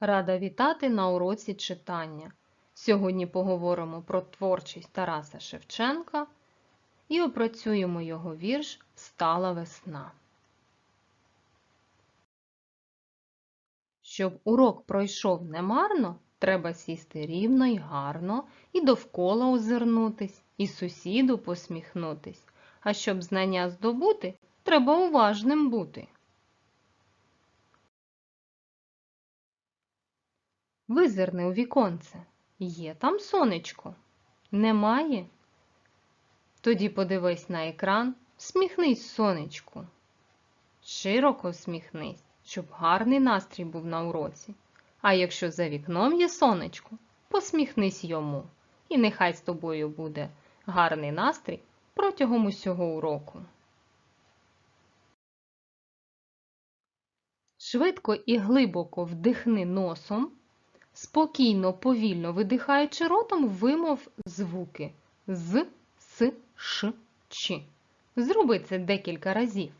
Рада вітати на уроці читання. Сьогодні поговоримо про творчість Тараса Шевченка і опрацюємо його вірш Встала весна. Щоб урок пройшов немарно, треба сісти рівно й гарно, і довкола озирнутись, і сусіду посміхнутись. А щоб знання здобути, треба уважним бути. Визирни у віконце. Є там сонечко? Немає? Тоді подивись на екран, всміхнись сонечку. Широко всміхнись, щоб гарний настрій був на уроці. А якщо за вікном є сонечко, посміхнись йому, і нехай з тобою буде гарний настрій протягом усього уроку. Швидко і глибоко вдихни носом. Спокійно, повільно видихаючи ротом, вимов звуки з, с, ш, ч. Зроби це декілька разів.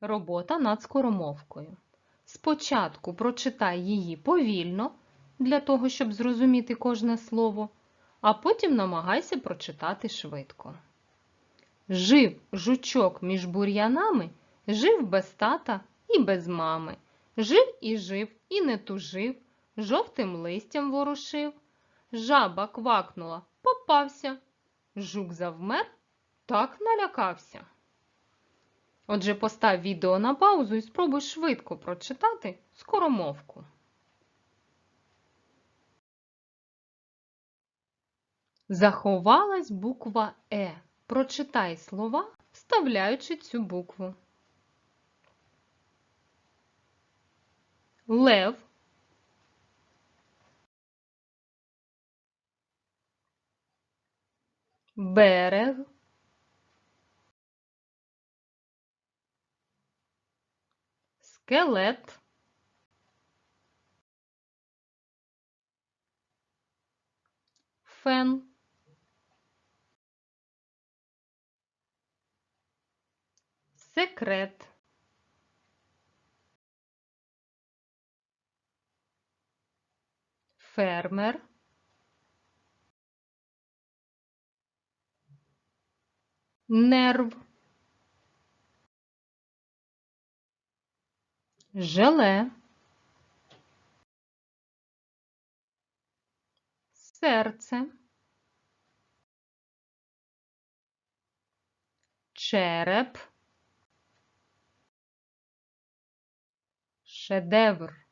Робота над скоромовкою. Спочатку прочитай її повільно, для того, щоб зрозуміти кожне слово, а потім намагайся прочитати швидко. Жив жучок між бур'янами, жив без тата і без мами. Жив і жив, і не тужив, жовтим листям ворушив. Жаба квакнула, попався. Жук завмер, так налякався. Отже, постав відео на паузу і спробуй швидко прочитати скоромовку. Заховалась буква Е. Прочитай слова, вставляючи цю букву. Лев. Берег. Скелет. Фен. Секрет. Фермер. Нерв. Желе. Серце. Череп. Шедевр.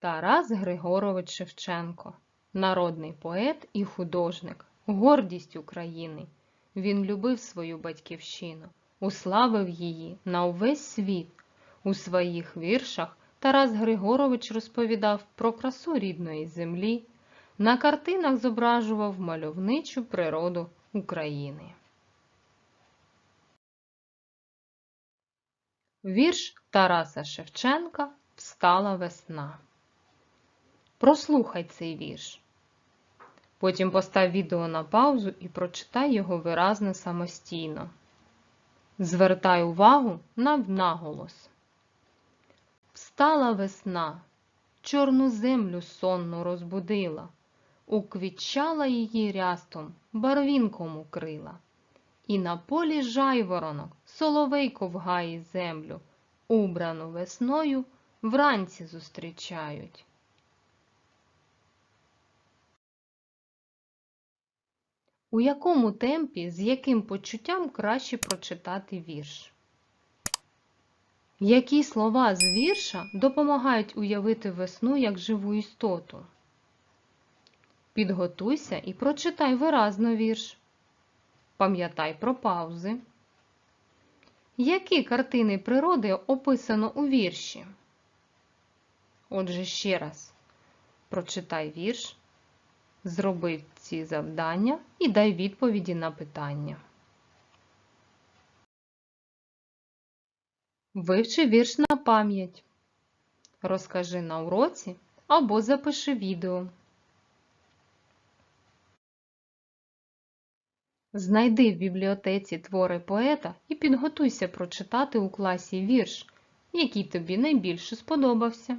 Тарас Григорович Шевченко, народний поет і художник, гордість України. Він любив свою батьківщину, уславив її на увесь світ. У своїх віршах Тарас Григорович розповідав про красу рідної землі, на картинах зображував мальовничу природу України. Вірш Тараса Шевченка Встала весна. Прослухай цей вірш. Потім постав відео на паузу і прочитай його виразно самостійно. Звертай увагу на наголос. Встала весна, чорну землю сонну розбудила, уквітчала її рястом, барвінком укрила. І на полі жайворонок соловейко в гаї землю, убрану весною вранці зустрічають. У якому темпі, з яким почуттям краще прочитати вірш? Які слова з вірша допомагають уявити весну як живу істоту? Підготуйся і прочитай виразно вірш. Пам'ятай про паузи. Які картини природи описано у вірші? Отже, ще раз прочитай вірш. Зроби ці завдання і дай відповіді на питання. Вивчи вірш на пам'ять. Розкажи на уроці або запиши відео. Знайди в бібліотеці твори поета і підготуйся прочитати у класі вірш, який тобі найбільше сподобався.